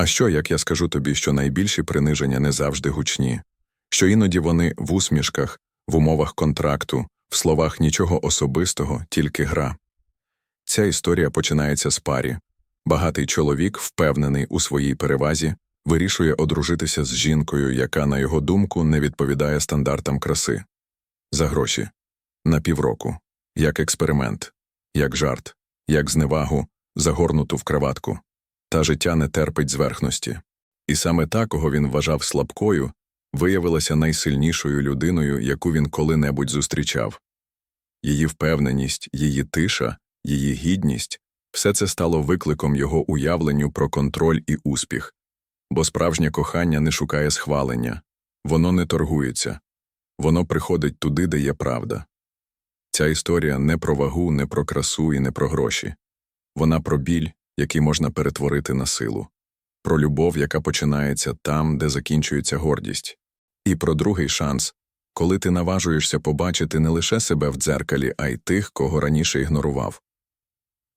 А що, як я скажу тобі, що найбільші приниження не завжди гучні, що іноді вони в усмішках, в умовах контракту, в словах нічого особистого, тільки гра. Ця історія починається з парі. Багатий чоловік, впевнений у своїй перевазі, вирішує одружитися з жінкою, яка, на його думку, не відповідає стандартам краси. За гроші. На півроку. Як експеримент, як жарт, як зневагу, загорнуту в краватку. Та життя не терпить зверхності. І саме та, кого він вважав слабкою, виявилася найсильнішою людиною, яку він коли-небудь зустрічав. Її впевненість, її тиша, її гідність все це стало викликом його уявленню про контроль і успіх. Бо справжнє кохання не шукає схвалення, воно не торгується, воно приходить туди, де є правда. Ця історія не про вагу, не про красу і не про гроші. Вона про біль, який можна перетворити на силу, про любов, яка починається там, де закінчується гордість, і про другий шанс, коли ти наважуєшся побачити не лише себе в дзеркалі, а й тих, кого раніше ігнорував.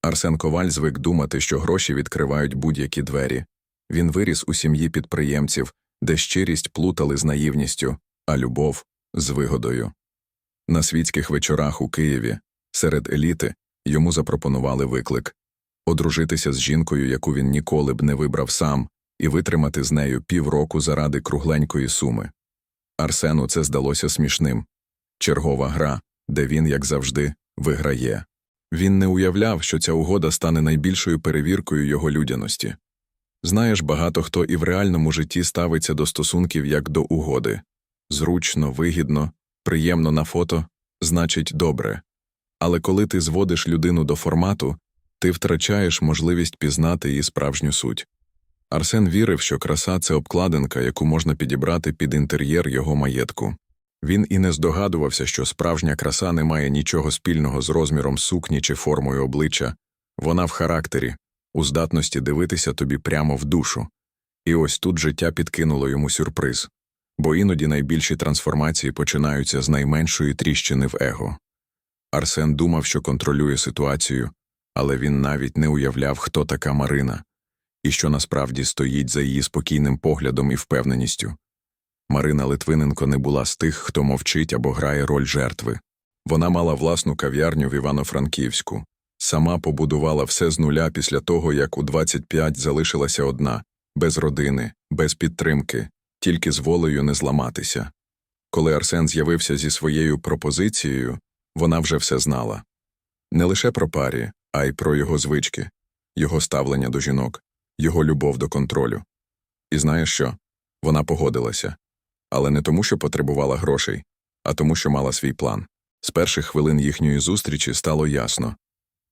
Арсен Коваль звик думати, що гроші відкривають будь-які двері. Він виріс у сім'ї підприємців, де щирість плутали з наївністю, а любов з вигодою. На світських вечорах у Києві, серед еліти, йому запропонували виклик одружитися з жінкою, яку він ніколи б не вибрав сам, і витримати з нею півроку заради кругленької суми. Арсену це здалося смішним чергова гра, де він, як завжди, виграє. Він не уявляв, що ця угода стане найбільшою перевіркою його людяності. Знаєш, багато хто і в реальному житті ставиться до стосунків як до угоди зручно, вигідно, приємно на фото, значить добре. Але коли ти зводиш людину до формату, ти втрачаєш можливість пізнати її справжню суть. Арсен вірив, що краса це обкладинка, яку можна підібрати під інтер'єр його маєтку. Він і не здогадувався, що справжня краса не має нічого спільного з розміром сукні чи формою обличчя, вона в характері, у здатності дивитися тобі прямо в душу. І ось тут життя підкинуло йому сюрприз, бо іноді найбільші трансформації починаються з найменшої тріщини в его. Арсен думав, що контролює ситуацію, але він навіть не уявляв, хто така Марина, і що насправді стоїть за її спокійним поглядом і впевненістю. Марина Литвиненко не була з тих, хто мовчить або грає роль жертви. Вона мала власну кав'ярню в Івано-Франківську, сама побудувала все з нуля після того, як у 25 залишилася одна, без родини, без підтримки, тільки з волею не зламатися. Коли Арсен з'явився зі своєю пропозицією, вона вже все знала. Не лише про парі, а й про його звички, його ставлення до жінок, його любов до контролю. І знаєш що? Вона погодилася. Але не тому, що потребувала грошей, а тому, що мала свій план. З перших хвилин їхньої зустрічі стало ясно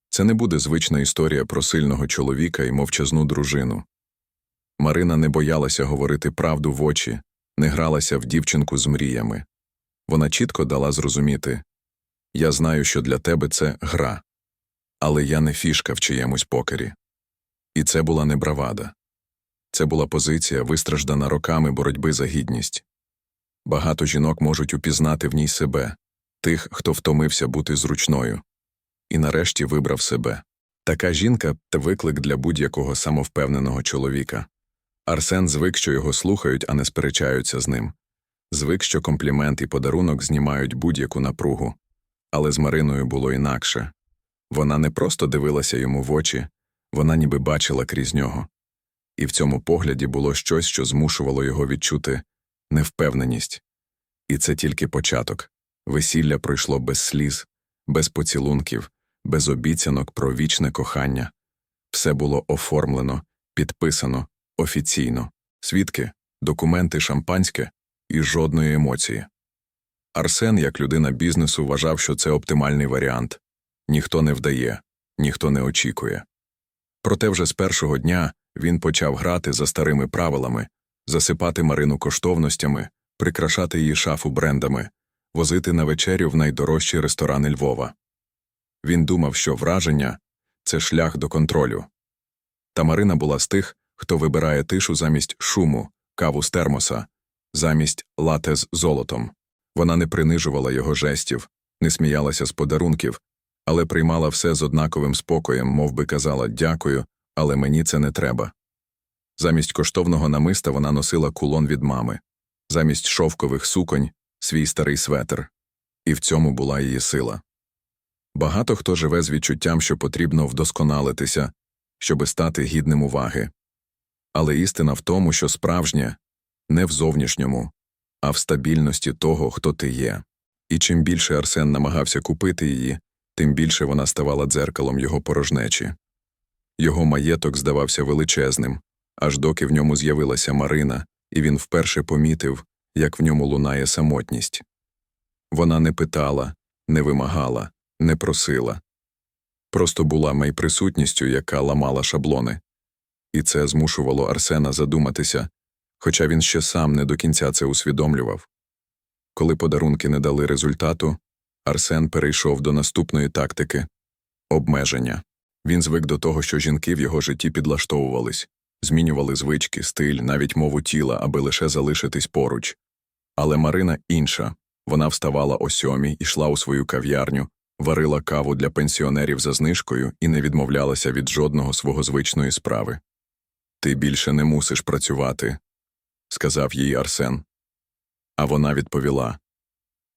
це не буде звична історія про сильного чоловіка і мовчазну дружину. Марина не боялася говорити правду в очі, не гралася в дівчинку з мріями. Вона чітко дала зрозуміти я знаю, що для тебе це гра, але я не фішка в чиємусь покері. І це була не бравада. Це була позиція, вистраждана роками боротьби за гідність. Багато жінок можуть упізнати в ній себе, тих, хто втомився бути зручною, і нарешті вибрав себе. Така жінка це виклик для будь-якого самовпевненого чоловіка. Арсен звик, що його слухають, а не сперечаються з ним. Звик, що комплімент і подарунок знімають будь-яку напругу. Але з Мариною було інакше. Вона не просто дивилася йому в очі, вона ніби бачила крізь нього. І в цьому погляді було щось, що змушувало його відчути невпевненість. І це тільки початок. Весілля пройшло без сліз, без поцілунків, без обіцянок про вічне кохання. Все було оформлено, підписано, офіційно, свідки, документи шампанське і жодної емоції. Арсен, як людина бізнесу, вважав, що це оптимальний варіант ніхто не вдає, ніхто не очікує. Проте вже з першого дня він почав грати за старими правилами, засипати Марину коштовностями, прикрашати її шафу брендами, возити на вечерю в найдорожчі ресторани Львова. Він думав, що враження це шлях до контролю. Та Марина була з тих, хто вибирає тишу замість шуму, каву з термоса, замість лате з золотом. Вона не принижувала його жестів, не сміялася з подарунків, але приймала все з однаковим спокоєм, мов би казала дякую, але мені це не треба. Замість коштовного намиста вона носила кулон від мами, замість шовкових суконь свій старий светр. І в цьому була її сила. Багато хто живе з відчуттям, що потрібно вдосконалитися, щоби стати гідним уваги. Але істина в тому, що справжнє не в зовнішньому, а в стабільності того, хто ти є. І чим більше Арсен намагався купити її, тим більше вона ставала дзеркалом його порожнечі. Його маєток здавався величезним, аж доки в ньому з'явилася Марина, і він вперше помітив, як в ньому лунає самотність. Вона не питала, не вимагала, не просила. Просто була майприсутністю, яка ламала шаблони. І це змушувало Арсена задуматися, хоча він ще сам не до кінця це усвідомлював. Коли подарунки не дали результату, Арсен перейшов до наступної тактики обмеження. Він звик до того, що жінки в його житті підлаштовувались, змінювали звички, стиль, навіть мову тіла, аби лише залишитись поруч. Але Марина інша. Вона вставала о сьомій, ішла у свою кав'ярню, варила каву для пенсіонерів за знижкою і не відмовлялася від жодного свого звичної справи. Ти більше не мусиш працювати, сказав їй Арсен. А вона відповіла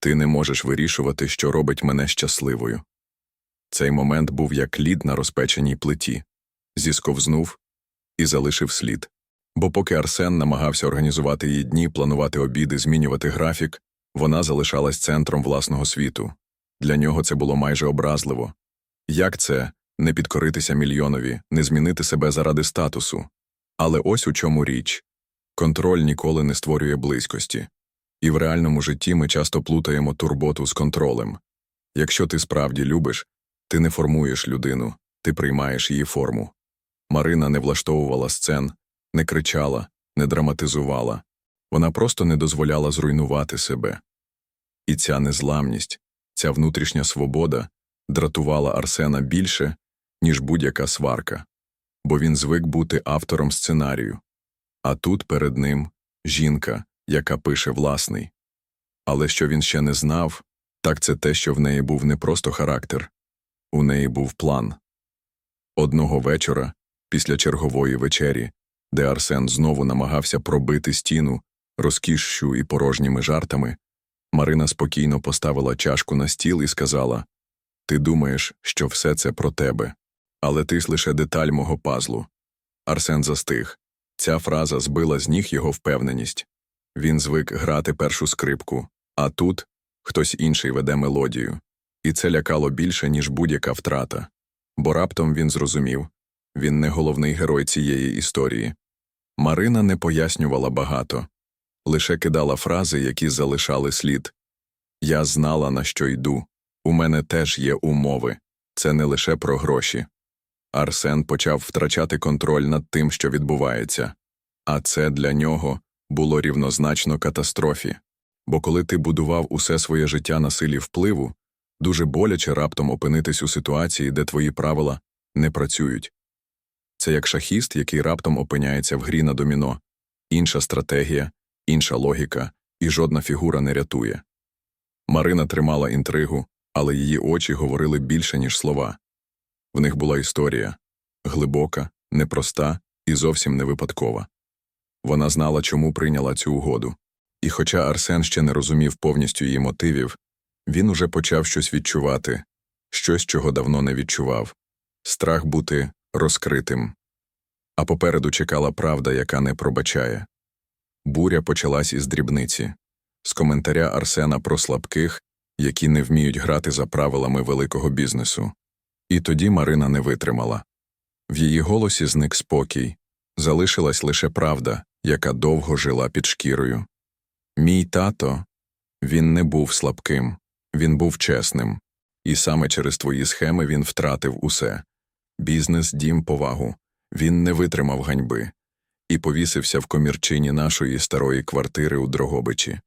Ти не можеш вирішувати, що робить мене щасливою. Цей момент був як лід на розпеченій плиті, зісковзнув і залишив слід. Бо поки Арсен намагався організувати її дні, планувати обіди, змінювати графік, вона залишалась центром власного світу. Для нього це було майже образливо. Як це не підкоритися мільйонові, не змінити себе заради статусу? Але ось у чому річ контроль ніколи не створює близькості. І в реальному житті ми часто плутаємо турботу з контролем. Якщо ти справді любиш, ти не формуєш людину, ти приймаєш її форму. Марина не влаштовувала сцен, не кричала, не драматизувала. Вона просто не дозволяла зруйнувати себе. І ця незламність, ця внутрішня свобода дратувала Арсена більше, ніж будь-яка сварка, бо він звик бути автором сценарію. А тут перед ним жінка, яка пише власний. Але що він ще не знав, так це те, що в неї був не просто характер, у неї був план. Одного вечора, після чергової вечері, де Арсен знову намагався пробити стіну розкішшю і порожніми жартами, Марина спокійно поставила чашку на стіл і сказала Ти думаєш, що все це про тебе, але ти ж лише деталь мого пазлу. Арсен застиг. Ця фраза збила з ніг його впевненість. Він звик грати першу скрипку, а тут хтось інший веде мелодію. І це лякало більше, ніж будь-яка втрата. Бо раптом він зрозумів він не головний герой цієї історії. Марина не пояснювала багато, лише кидала фрази, які залишали слід. Я знала, на що йду. У мене теж є умови. Це не лише про гроші. Арсен почав втрачати контроль над тим, що відбувається, а це для нього було рівнозначно катастрофі. Бо коли ти будував усе своє життя на силі впливу, дуже боляче раптом опинитись у ситуації, де твої правила не працюють. Це як шахіст, який раптом опиняється в грі на доміно, інша стратегія, інша логіка, і жодна фігура не рятує. Марина тримала інтригу, але її очі говорили більше, ніж слова. В них була історія глибока, непроста і зовсім не випадкова. Вона знала, чому прийняла цю угоду. І хоча Арсен ще не розумів повністю її мотивів, він уже почав щось відчувати, щось, чого давно не відчував страх бути розкритим. А попереду чекала правда, яка не пробачає. Буря почалась із дрібниці, з коментаря Арсена про слабких, які не вміють грати за правилами великого бізнесу. І тоді Марина не витримала. В її голосі зник спокій, залишилась лише правда, яка довго жила під шкірою. Мій тато він не був слабким, він був чесним, і саме через твої схеми він втратив усе бізнес, дім, повагу. Він не витримав ганьби і повісився в комірчині нашої старої квартири у Дрогобичі.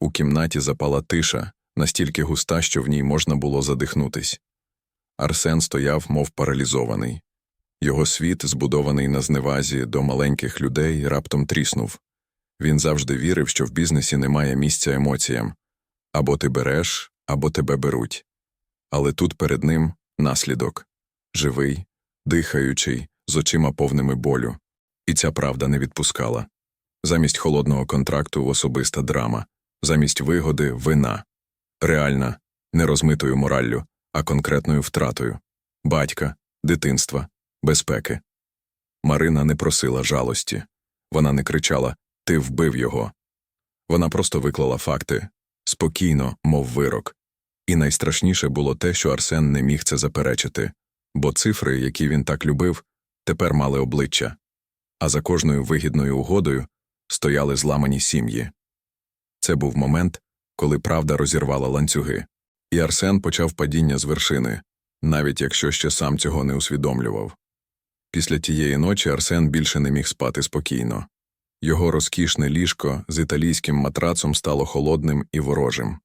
У кімнаті запала тиша, настільки густа, що в ній можна було задихнутись. Арсен стояв, мов паралізований. Його світ, збудований на зневазі до маленьких людей, раптом тріснув. Він завжди вірив, що в бізнесі немає місця емоціям або ти береш, або тебе беруть. Але тут перед ним наслідок живий, дихаючий, з очима повними болю. І ця правда не відпускала. Замість холодного контракту особиста драма, замість вигоди вина. Реальна, не розмитою мораллю, а конкретною втратою батька, дитинства, безпеки. Марина не просила жалості. Вона не кричала Ти вбив його. Вона просто виклала факти спокійно, мов вирок. І найстрашніше було те, що Арсен не міг це заперечити, бо цифри, які він так любив, тепер мали обличчя, а за кожною вигідною угодою стояли зламані сім'ї. Це був момент, коли правда розірвала ланцюги, і Арсен почав падіння з вершини, навіть якщо ще сам цього не усвідомлював. Після тієї ночі Арсен більше не міг спати спокійно. Його розкішне ліжко з італійським матрацом стало холодним і ворожим.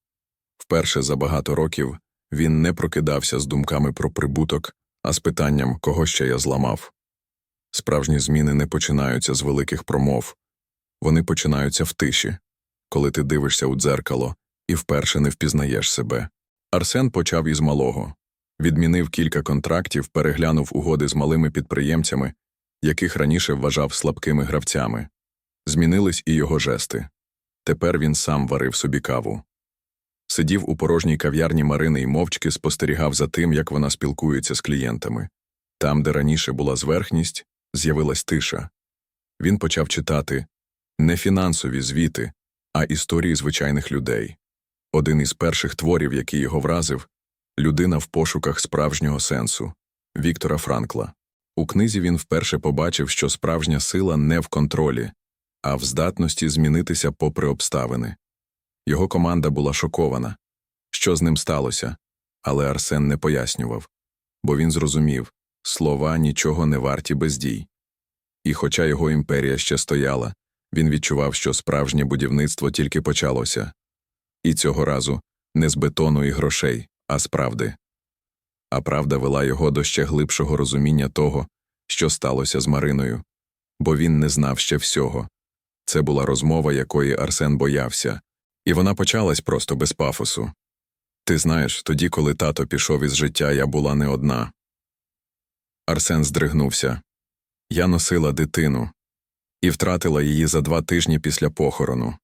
Вперше за багато років він не прокидався з думками про прибуток, а з питанням, кого ще я зламав. Справжні зміни не починаються з великих промов, вони починаються в тиші, коли ти дивишся у дзеркало і вперше не впізнаєш себе. Арсен почав із малого. Відмінив кілька контрактів, переглянув угоди з малими підприємцями, яких раніше вважав слабкими гравцями. Змінились і його жести. Тепер він сам варив собі каву. Сидів у порожній кав'ярні Марини і мовчки спостерігав за тим, як вона спілкується з клієнтами. Там, де раніше була зверхність, з'явилась тиша. Він почав читати не фінансові звіти, а історії звичайних людей. Один із перших творів, який його вразив людина в пошуках справжнього сенсу Віктора Франкла. У книзі він вперше побачив, що справжня сила не в контролі, а в здатності змінитися попри обставини. Його команда була шокована. Що з ним сталося? Але Арсен не пояснював, бо він зрозумів слова нічого не варті без дій. І хоча його імперія ще стояла, він відчував, що справжнє будівництво тільки почалося. І цього разу не з бетону і грошей, а з правди. А правда вела його до ще глибшого розуміння того, що сталося з Мариною, бо він не знав ще всього. Це була розмова, якої Арсен боявся, і вона почалась просто без пафосу. Ти знаєш, тоді, коли тато пішов із життя, я була не одна. Арсен здригнувся. Я носила дитину і втратила її за два тижні після похорону.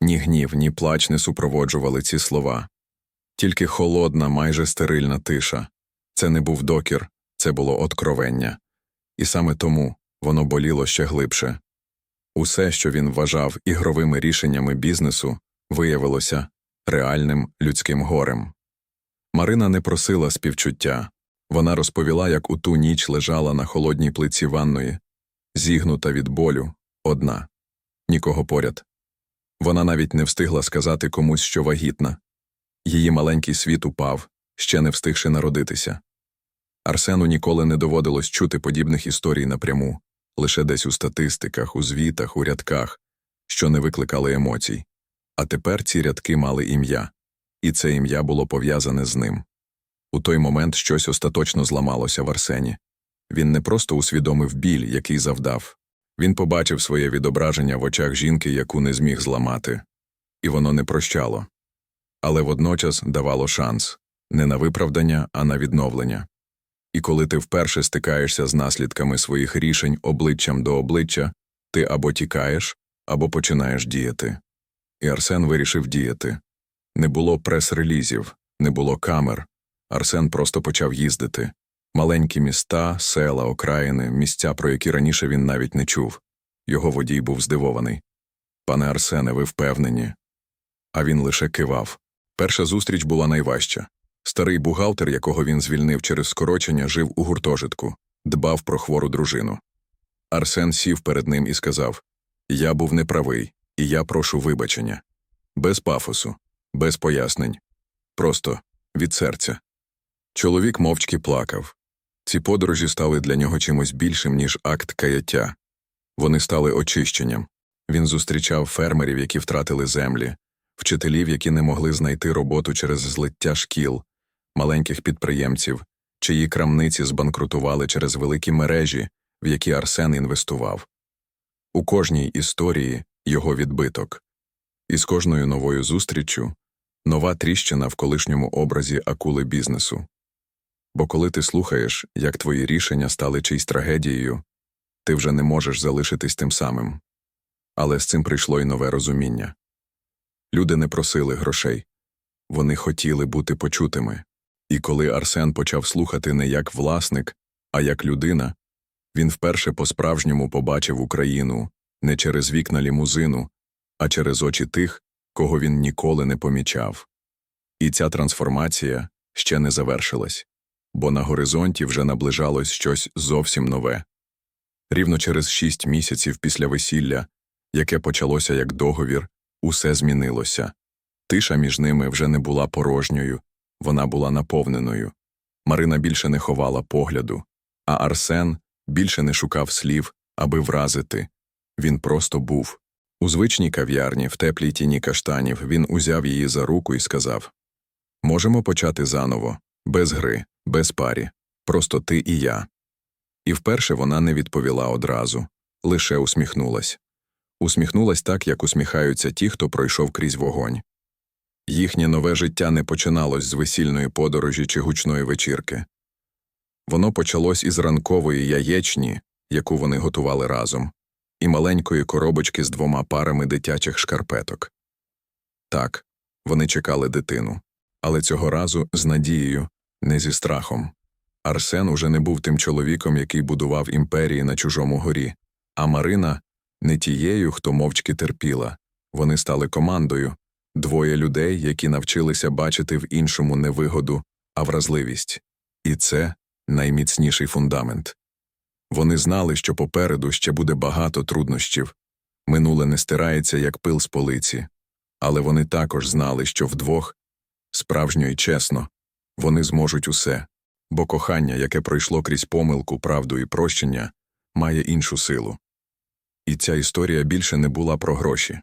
Ні гнів, ні плач не супроводжували ці слова. Тільки холодна, майже стерильна тиша. Це не був докір, це було откровення. І саме тому воно боліло ще глибше. Усе, що він вважав ігровими рішеннями бізнесу, виявилося реальним людським горем. Марина не просила співчуття. Вона розповіла, як у ту ніч лежала на холодній плиці ванної, зігнута від болю, одна, нікого поряд. Вона навіть не встигла сказати комусь, що вагітна. Її маленький світ упав, ще не встигши народитися. Арсену ніколи не доводилось чути подібних історій напряму, лише десь у статистиках, у звітах, у рядках, що не викликали емоцій. А тепер ці рядки мали ім'я, і це ім'я було пов'язане з ним. У той момент щось остаточно зламалося в Арсені. Він не просто усвідомив біль, який завдав, він побачив своє відображення в очах жінки, яку не зміг зламати, і воно не прощало. Але водночас давало шанс не на виправдання, а на відновлення. І коли ти вперше стикаєшся з наслідками своїх рішень обличчям до обличчя, ти або тікаєш, або починаєш діяти. І Арсен вирішив діяти. Не було прес-релізів, не було камер. Арсен просто почав їздити. Маленькі міста, села, окраїни, місця, про які раніше він навіть не чув. Його водій був здивований. Пане Арсене, ви впевнені? А він лише кивав. Перша зустріч була найважча. Старий бухгалтер, якого він звільнив через скорочення, жив у гуртожитку, дбав про хвору дружину. Арсен сів перед ним і сказав Я був неправий, і я прошу вибачення. Без пафосу, без пояснень. Просто від серця. Чоловік мовчки плакав. Ці подорожі стали для нього чимось більшим, ніж акт каяття. Вони стали очищенням. Він зустрічав фермерів, які втратили землі, вчителів, які не могли знайти роботу через злиття шкіл, маленьких підприємців, чиї крамниці збанкрутували через великі мережі, в які Арсен інвестував. У кожній історії його відбиток, і з кожною новою зустріччю нова тріщина в колишньому образі акули бізнесу. Бо коли ти слухаєш, як твої рішення стали чийсь трагедією, ти вже не можеш залишитись тим самим. Але з цим прийшло й нове розуміння. Люди не просили грошей, вони хотіли бути почутими. І коли Арсен почав слухати не як власник, а як людина, він вперше по-справжньому побачив Україну не через вікна лімузину, а через очі тих, кого він ніколи не помічав. І ця трансформація ще не завершилась, бо на горизонті вже наближалось щось зовсім нове. Рівно через шість місяців після весілля, яке почалося як договір, усе змінилося. Тиша між ними вже не була порожньою, вона була наповненою. Марина більше не ховала погляду, а Арсен більше не шукав слів, аби вразити. Він просто був. У звичній кав'ярні, в теплій тіні каштанів, він узяв її за руку і сказав Можемо почати заново, без гри, без парі, просто ти і я. І вперше вона не відповіла одразу, лише усміхнулась. Усміхнулась так, як усміхаються ті, хто пройшов крізь вогонь. Їхнє нове життя не починалось з весільної подорожі чи гучної вечірки. Воно почалось із ранкової яєчні, яку вони готували разом, і маленької коробочки з двома парами дитячих шкарпеток. Так, вони чекали дитину, але цього разу з надією, не зі страхом. Арсен уже не був тим чоловіком, який будував імперії на чужому горі, а Марина не тією, хто мовчки терпіла. Вони стали командою, двоє людей, які навчилися бачити в іншому не вигоду, а вразливість. І це найміцніший фундамент. Вони знали, що попереду ще буде багато труднощів, минуле не стирається, як пил з полиці, але вони також знали, що вдвох, справжньо і чесно, вони зможуть усе, бо кохання, яке пройшло крізь помилку, правду і прощення, має іншу силу. І ця історія більше не була про гроші.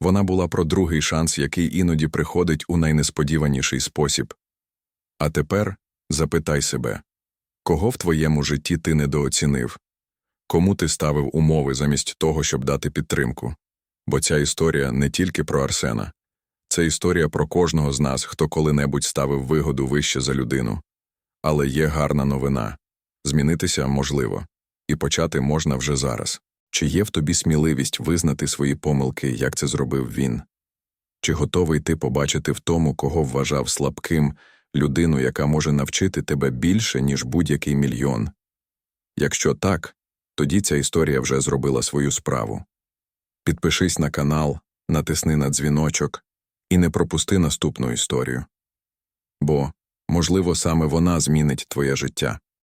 Вона була про другий шанс, який іноді приходить у найнесподіваніший спосіб. А тепер запитай себе кого в твоєму житті ти недооцінив, кому ти ставив умови замість того, щоб дати підтримку. Бо ця історія не тільки про Арсена, це історія про кожного з нас, хто коли-небудь ставив вигоду вище за людину. Але є гарна новина змінитися можливо, і почати можна вже зараз. Чи є в тобі сміливість визнати свої помилки, як це зробив він? Чи готовий ти побачити в тому, кого вважав слабким, людину, яка може навчити тебе більше, ніж будь-який мільйон? Якщо так, тоді ця історія вже зробила свою справу. Підпишись на канал, натисни на дзвіночок і не пропусти наступну історію. Бо, можливо, саме вона змінить твоє життя.